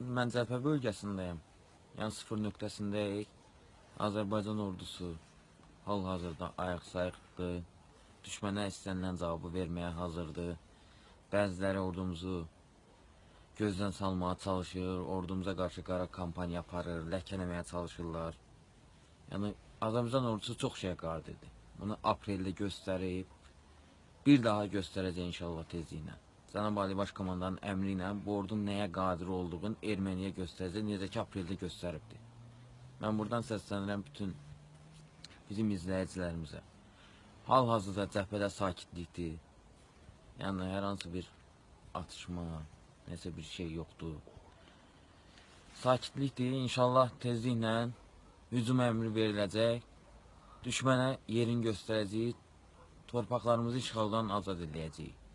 mən cəbhə bölgəsindəyəm. Yəni sıfır nöqtəsindəyik. Azərbaycan ordusu hal-hazırda ayaq sayıqdır. Düşmənə istənilən cavabı verməyə hazırdır. Bəziləri ordumuzu gözdən salmağa çalışır, ordumuza qarşı qara kampaniya aparır, ləkələməyə çalışırlar. Yəni Azərbaycan ordusu çox şey qadirdir. Bunu apreldə göstərib, bir daha göstərəcək inşallah tezliklə. Cənab Ali Baş Komandanın əmri ilə bu ordunun nəyə qadir olduğunu Erməniyə göstərəcək, necə ki apreldə göstəribdi. Mən buradan səslənirəm bütün bizim izləyicilərimizə. Hal-hazırda cəbhədə sakitlikdir. Yəni hər hansı bir atışma, nəsə bir şey yoxdur. Sakitlikdir. İnşallah tezliklə hücum əmri veriləcək. Düşmənə yerin göstərəcəyik. Torpaqlarımızı işğaldan azad edəcəyik.